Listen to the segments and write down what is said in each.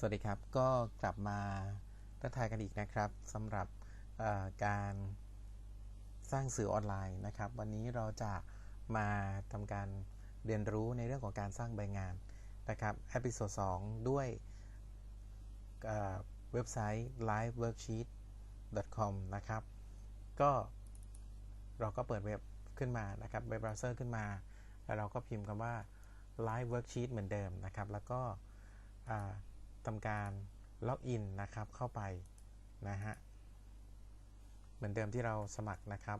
สวัสดีครับ ก็กลับมาทักทายกันอีกนะครับสำหรับการสร้างสื่อออนไลน์นะครับ วันนี้เราจะมาทำการเรียนรู้ในเรื่องของการสร้างใบงานนะครับเอพิโซด2ด้วยเว็บไซต์ liveworksheet.com นะครับ ก็เราก็เปิดเว็บขึ้นมานะครับเว็บเบราว์เซอร์ขึ้นมา แล้วเราก็พิมพ์คำว่า live worksheet เหมือนเดิมนะครับ แล้วก็ ทำการล็อกอินนะครับเข้าไปนะฮะเหมือนเดิมที่เราสมัครนะครับ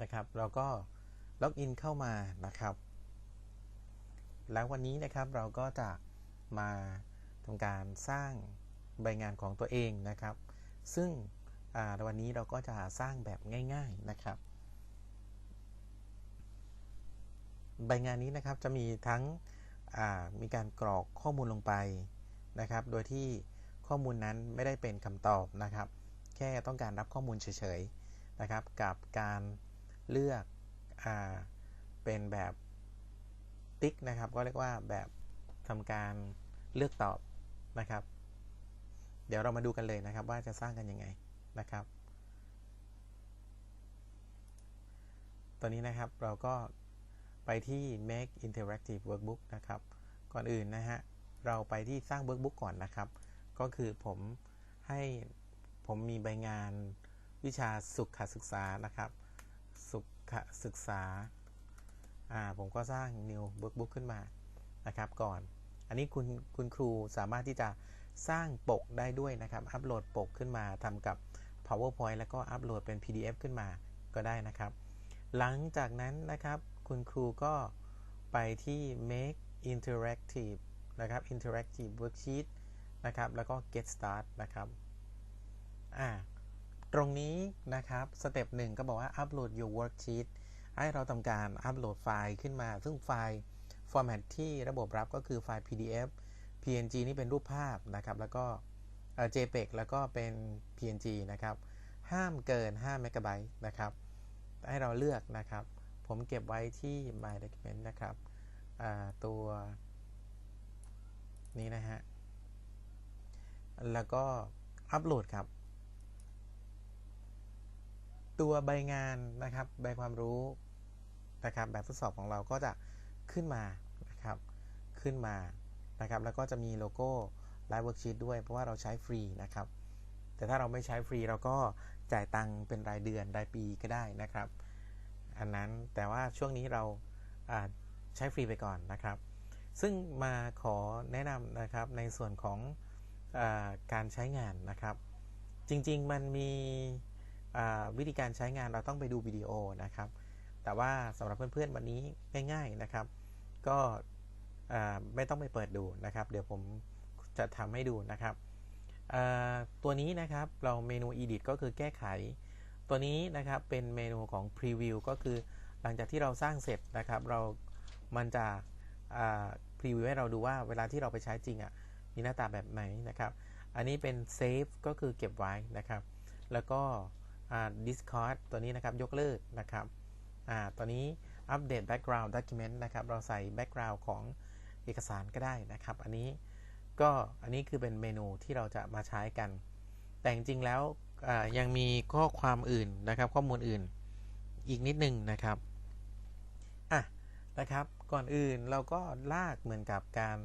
นะครับ เราก็ล็อกอินเข้ามานะครับ แล้ววันนี้นะครับเราก็จะมาทำการสร้าง ใบงานของตัวเองนะครับ ซึ่งวันนี้เราก็จะสร้างแบบง่าย ๆนะครับ ใบงานนี้นะครับจะมีทั้งมีการกรอกข้อมูลลงไปนะครับ โดยที่ข้อมูลนั้นไม่ได้เป็นคำตอบนะครับ แค่ต้องการรับข้อมูลเฉยๆนะครับ กับการเลือกอเป็นแบบติ๊กนะครับ ก็เรียกว่าแบบทำการเลือกตอบนะครับ เดี๋ยวเรามาดูกันเลยนะครับ ว่าจะสร้างกันยังไงนะครับ ตอนนี้นะครับเราก็ไปที่ make interactive workbook นะครับ ก่อนอื่นนะฮะเราไปที่สร้าง workbook ก่อนนะครับ ก็คือผมให้ผมมีใบงานวิชาสุขศึกษานะครับ สุขศึกษาอ่าผมก็สร้าง new workbook ขึ้นมานะครับ ก่อน อันนี้คุณคุณครูสามารถที่จะ สร้างปกได้ด้วยนะครับ อัปโหลดปกขึ้นมาทำกับ PowerPoint แล้วก็อัปโหลดเป็น PDF ขึ้นมาก็ได้นะครับ หลังจากนั้นนะครับ คุณครูก็ไปที่ make interactive นะครับ interactive worksheet นะครับ แล้วก็ get start นะครับ อ่า ตรงนี้นะครับสเต็ปหนึ่งก็บอกว่า upload your worksheet ให้เราทำการอัปโหลดไฟล์ขึ้นมา ซึ่งไฟล์ format ที่ระบบรับก็คือไฟล์ PDF PNG นี่เป็นรูปภาพนะครับแล้วก็ JPEG แล้วก็เป็น PNG นะครับห้ามเกิน5เมกะไบต์นะครับให้เราเลือกนะครับ ผมเก็บไว้ที่ My Document นะครับตัวนี้นะฮะ แล้วก็อัปโหลดครับ ตัวใบงานนะครับใบความรู้นะครับแบบทดสอบของเราก็จะขึ้นมานะครับ ขึ้นมา นะครับ แล้วก็จะมีโลโก้ Live Worksheet ด้วย เพราะว่าเราใช้ฟรีนะครับ แต่ถ้าเราไม่ใช้ฟรีเราก็จ่ายตังค์เป็นรายเดือนรายปีก็ได้นะครับ อันนั้นแต่ว่าช่วงนี้เราใช้ฟรีไปก่อนนะครับ ซึ่งมาขอแนะนำนะครับในส่วนของอการใช้งานนะครับ จริงๆมันมีวิธีการใช้งานเราต้องไปดูวิดีโอนะครับ แต่ว่าสำหรับเพื่อนๆวันนี้ง่ายๆนะครับ ก็ ไม่ต้องไปเปิดดูนะครับ เดี๋ยวผมจะทำให้ดูนะครับตัวนี้นะครับเราเมนู edit ก็คือแก้ไข ตัวนี้นะครับเป็นเมนูของ preview ก็คือหลังจากที่เราสร้างเสร็จนะครับ เรามันจะ preview ให้เราดูว่าเวลาที่เราไปใช้จริงอะ่ะมีหน้าตาแบบไหนนะครับ อันนี้เป็น save ก็คือเก็บไว้นะครับ แล้วก็ discard ตัวนี้นะครับยกเลิกนะครับตัวนี้อัปเดต background document นะครับ เราใส่ background ของ เอกสารก็ได้นะครับ อันนี้ก็อันนี้คือเป็นเมนูที่เราจะมาใช้กัน แต่จริงๆแล้วยังมีข้อความอื่นนะครับ ข้อมูลอื่นอีกนิดนึงนะครับอะนะครับก่อนอื่นเราก็ลากเหมือนกับการ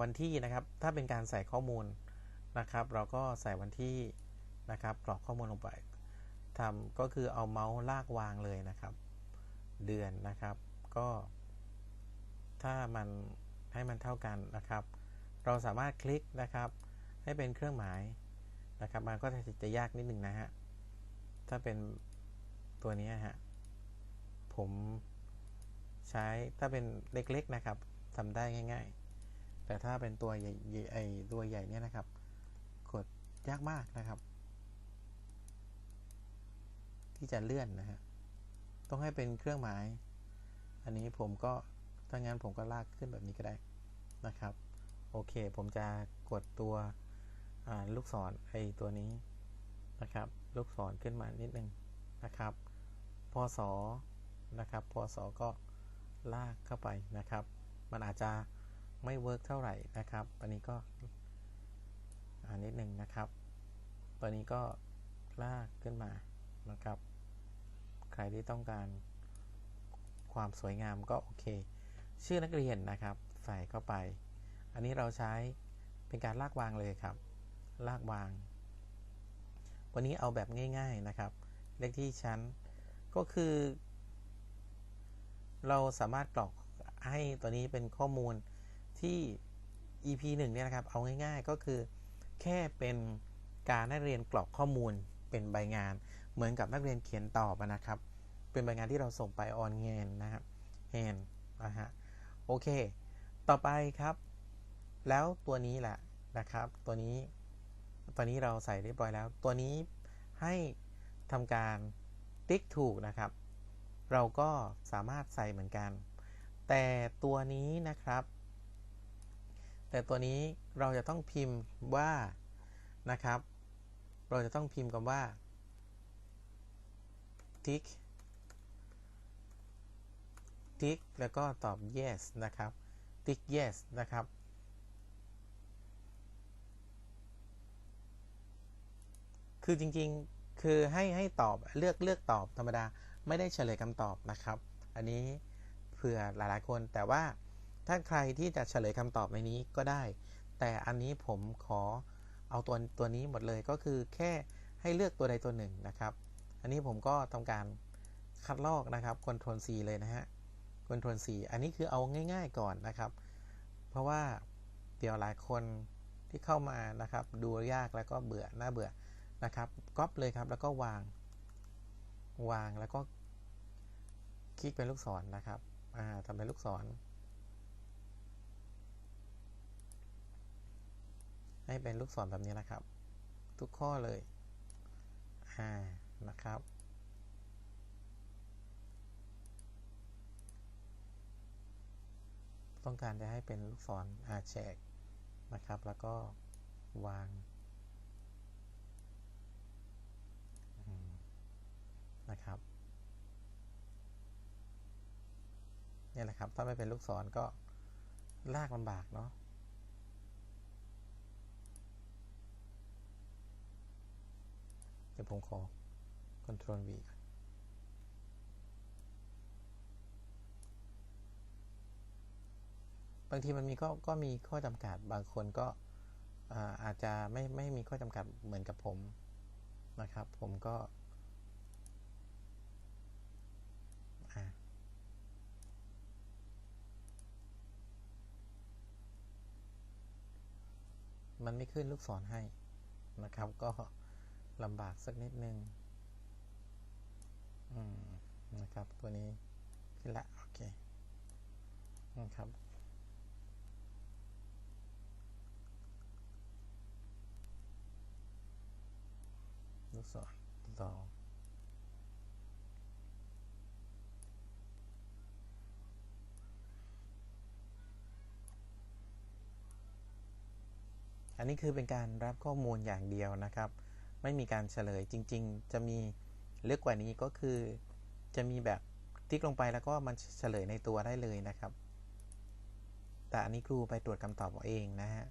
วันที่นะครับ ถ้าเป็นการใส่ข้อมูลนะครับ เราก็ใส่วันที่นะครับกรอกข้อมูลลงไปทำก็คือเอาเมาส์ลากวางเลยนะครับ เดือนนะครับ ก็ ถ้ามันให้มันเท่ากันนะครับ เราสามารถคลิกนะครับ ให้เป็นเครื่องหมายนะครับ มันก็จะจะยากนิดหนึ่งนะฮะ ถ้าเป็นตัวนี้ฮะ ผมใช้ถ้าเป็นเล็กๆนะครับทำได้ง่าย ๆ แต่ถ้าเป็นตัวใหญ่ไอตัวใหญ่เนี่ยนะครับ กดยากมากนะครับ ที่จะเลื่อนนะฮะ ต้องให้เป็นเครื่องหมาย อันนี้ผมก็ ถ้างั้นผมก็ลากขึ้นแบบนี้ก็ได้นะครับ โอเค ผมจะกดตัวลูกศรไอตัวนี้นะครับ ลูกศรขึ้นมานิดนึงนะครับพศนะครับพศก็ลากเข้าไปนะครับ มันอาจจะไม่เวิร์กเท่าไหร่นะครับ อันนี้ก็อ่านิดหนึ่งนะครับ ตัวนี้ก็ลากขึ้นมานะครับ ใครที่ต้องการความสวยงามก็โอเค ชื่อนักเรียนนะครับ ใส่เข้าไป อันนี้เราใช้เป็นการลากวางเลยครับ ลากวาง วันนี้เอาแบบง่าย ๆนะครับ เลขที่ชั้นก็คือ เราสามารถกรอกให้ตัวนี้เป็นข้อมูลที่ EP 1เนี่ยนะครับ เอาง่าย ๆ ก็คือ แค่เป็นการนักเรียนกรอกข้อมูลเป็นใบงาน เหมือนกับนักเรียนเขียนตอบนะครับ เป็นใบงานที่เราส่งไปออนเงนนะครับเฮนนะฮะ โอเค ต่อไปครับ แล้วตัวนี้แหละนะครับ ตัวนี้ตัวนี้เราใส่เรียบร้อยแล้ว ตัวนี้ให้ทำการติ๊กถูกนะครับ เราก็สามารถใส่เหมือนกัน แต่ตัวนี้นะครับ แต่ตัวนี้เราจะต้องพิมพ์ว่านะครับ เราจะต้องพิมพ์คำว่า tick tick แล้วก็ตอบ yes นะครับ tick yes นะครับ คือจริงๆ คือให้ให้ตอบเลือกเลือกตอบธรรมดาไม่ได้เฉลยคำตอบนะครับ อันนี้เผื่อหลายๆคนแต่ว่าถ้าใครที่จะเฉลยคำตอบในนี้ก็ได้ แต่อันนี้ผมขอเอาตัวตัวนี้หมดเลยก็คือแค่ให้เลือกตัวใดตัวหนึ่งนะครับ อันนี้ผมก็ทำการคัดลอกนะครับ Ctrl C เลยนะฮะ Ctrl C อันนี้คือเอาง่าย ๆก่อนนะครับ เพราะว่าเดี๋ยวหลายคนที่เข้ามานะครับ ดูยากแล้วก็เบื่อหน้าเบื่อนะครับก๊อปเลยครับแล้วก็วาง วางแล้วก็คลิกเป็นลูกศรนนะครับอ่าทำเป็นลูกศร ให้เป็นลูกศรแบบนี้นะครับ ทุกข้อเลยอ่านะครับ ต้องการจะให้เป็นลูกศรอาแฉกนะครับ แล้วก็วาง นะครับนี่แหละครับ ถ้าไม่เป็นลูกศรก็ลากลำบากเนาะเดี๋ยวผมขอ Ctrl V ก่อน บางทีมันมีก็ก็มีข้อจำกัด บางคนก็อาจจะไม่ไม่มีข้อจำกัดเหมือนกับผมนะครับ ผมก็มันไม่ขึ้นลูกศรให้นะครับ ก็ลำบากสักนิดนึงนะครับ ตัวนี้ขึ้นละ โอเคนะครับ ลูกศรต่ออันนี้คือเป็นการรับข้อมูลอย่างเดียวนะครับ ไม่มีการเฉลยจริง ๆ จะมีลึกกว่านี้ก็คือ จะมีแบบติ๊กลงไปแล้วก็มันเฉลยในตัวได้เลยนะครับ แต่อันนี้ครูไปตรวจคำตอบเองนะฮะ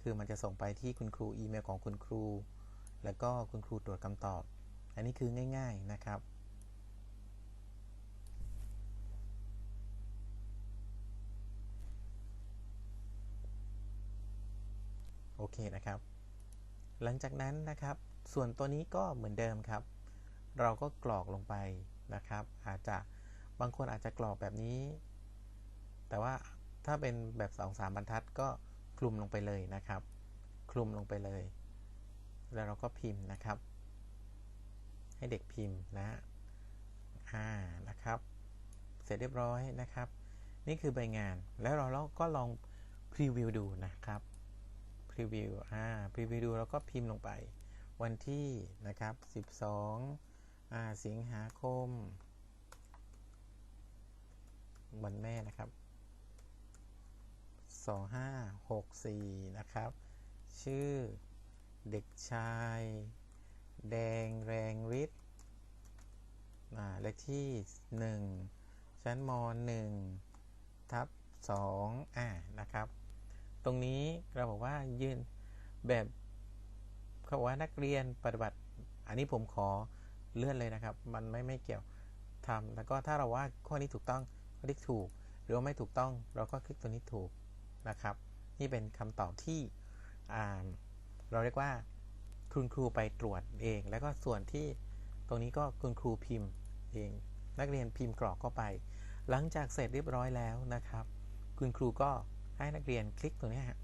คือมันจะส่งไปที่คุณครูอีเมลของคุณครู แล้วก็คุณครูตรวจคำตอบ อันนี้คือง่าย ๆนะครับ โอเคนะครับ หลังจากนั้นนะครับ ส่วนตัวนี้ก็เหมือนเดิมครับ เราก็กรอกลงไปนะครับ อาจจะบางคนอาจจะกรอกแบบนี้ แต่ว่าถ้าเป็นแบบ2อสามบรรทัดก็คลุมลงไปเลยนะครับ คลุมลงไปเลย แล้วเราก็พิมพ์นะครับ ให้เด็กพิมพ์นะอ่านะครับ เสร็จเรียบร้อยนะครับ นี่คือใบงานแล้วเราก็ลองพรีวิวดูนะครับพรีวิวอ่าพรีวิวดูแล้วก็พิมพ์ลงไป วันที่นะครับ 12อ่าสิงหาคม วันแม่นะครับ2564 นะครับ ชื่อ เด็กชาย แดงแรงฤทธิ์อ่าเลขที่ 1 ชั้นม 1 ทับ2อ่านะครับ ตรงนี้เราบอกว่ายืนแบบเขาบอกว่านักเรียนปฏิบัติ อันนี้ผมขอเลื่อนเลยนะครับ มันไม่ไม่เกี่ยวทำแล้วก็ถ้าเราว่าข้อนี้ถูกต้องข้อนี้ถูก หรือว่าไม่ถูกต้องเราก็คลิกตัวนี้ถูกนะครับ นี่เป็นคำตอบที่อ่า เราเรียกว่าคุณครูไปตรวจเอง แล้วก็ส่วนที่ตรงนี้ก็คุณครูพิมพ์เอง นักเรียนพิมพ์กรอกเข้าไป หลังจากเสร็จเรียบร้อยแล้วนะครับ คุณครูก็ให้นักเรียนคลิกตรงนี้ฮะ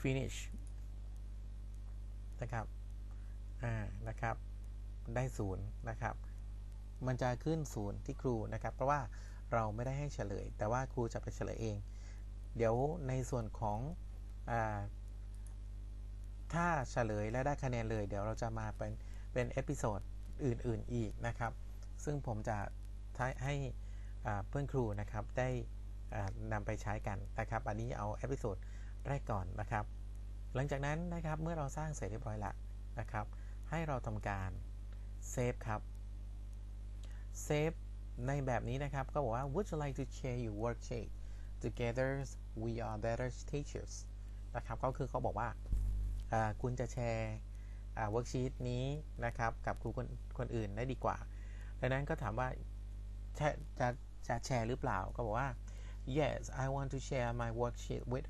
finish นะครับ อ่า นะครับ ได้ศูนย์นะครับ มันจะขึ้นศูนย์ที่ครูนะครับ เพราะว่าเราไม่ได้ให้เฉลย แต่ว่าครูจะไปเฉลยเอง เดี๋ยวในส่วนของ อ่า ถ้าเฉลยและได้คะแนนเลย เดี๋ยวเราจะมาเป็นเป็นเอพิโซดอื่น ๆ อีกนะครับ ซึ่งผมจะให้เพื่อนครูนะครับได้นำไปใช้กันนะครับ อันนี้เอาเอพิโซดแรกก่อนนะครับ หลังจากนั้นนะครับเมื่อเราสร้างเสร็จเรียบร้อยละนะครับ ให้เราทำการเซฟครับเซฟในแบบนี้นะครับ ก็บอกว่า would you like to share your worksheet together we are better teachers นะครับ ก็คือเขาบอกว่า คุณจะแชร์เวิร์กชีตนี้นะครับ กับครูคนคนอื่นได้ดีกว่า ดังนั้นก็ถามว่าจะจะจะแชร์หรือเปล่าก็บอกว่า yes I want to share my worksheet with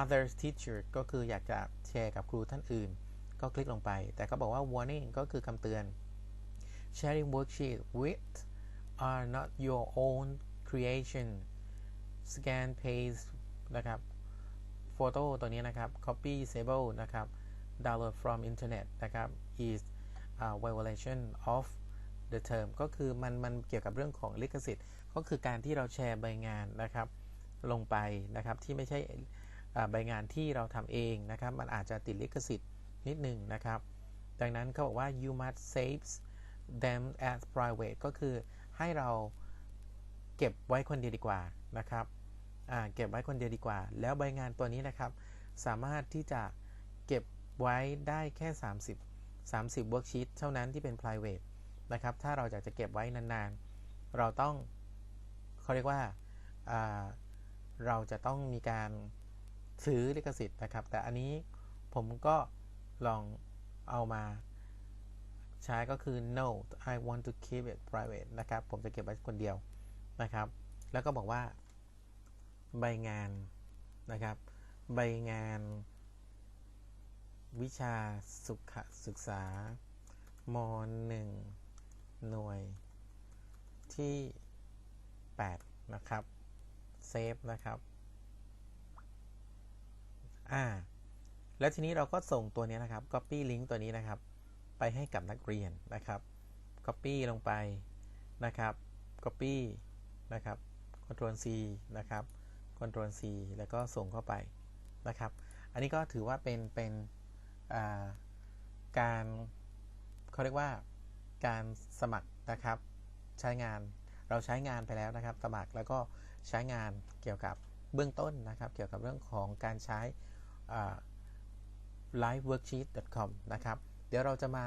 other teacher ก็คืออยากจะแชร์กับครูท่านอื่น ก็คลิกลงไป แต่ก็บอกว่า warning ก็คือคำเตือน sharing worksheet with are not your own creation scan paste นะครับ โฟโต้ตัวนี้นะครับ copy sable นะครับ download from internet นะครับ is a violation of the term ก็คือมันมันเกี่ยวกับเรื่องของลิขสิทธิ์ ก็คือการที่เราแชร์ใบงานนะครับ ลงไปนะครับที่ไม่ใช่ใบงานที่เราทำเองนะครับ มันอาจจะติดลิขสิทธิ์นิดหนึ่งนะครับ ดังนั้นเขาบอกว่า you must save them as private ก็คือให้เราเก็บไว้คนเดียวดีกว่านะครับ เก็บไว้คนเดียวดีกว่า แล้วใบงานตัวนี้นะครับ สามารถที่จะเก็บไว้ได้แค่ 30 30 worksheet เท่านั้นที่เป็น private นะครับ ถ้าเราอยากจะเก็บไว้นานๆ เราต้องเขาเรียกว่าเราจะต้องมีการซื้อลิขสิทธิ์นะครับ แต่อันนี้ผมก็ลองเอามาใช้ก็คือ no I want to keep it private นะครับ ผมจะเก็บไว้คนเดียวนะครับ แล้วก็บอกว่า ใบงานนะครับ ใบงาน วิชาสุขศึกษาม1หน่วยที่ 8 นะครับ เซฟนะครับอ่าแล้วทีนี้เราก็ส่งตัวนี้นะครับ Copy Link ตัวนี้นะครับ ไปให้กับนักเรียนนะครับ Copy ลงไปนะครับ Copy นะครับ Ctrl C นะครับ Ctrl C แล้วก็ส่งเข้าไปนะครับ อันนี้ก็ถือว่าเป็นเป็นการเขาเรียกว่าการสมัครนะครับ ใช้งานเราใช้งานไปแล้วนะครับ สมัครแล้วก็ใช้งานเกี่ยวกับเบื้องต้นนะครับ เกี่ยวกับเรื่องของการใช้ liveworksheet.com นะครับ เดี๋ยวเราจะมา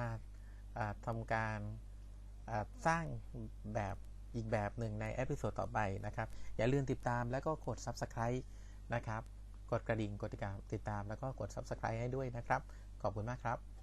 ทำการสร้างแบบ อีกแบบหนึ่งในเอพิโซดต่อไปนะครับ อย่าลืมติดตามแล้วก็กด Subscribe นะครับ กดกระดิ่งกดติดตามแล้วก็กด Subscribe ให้ด้วยนะครับ ขอบคุณมากครับ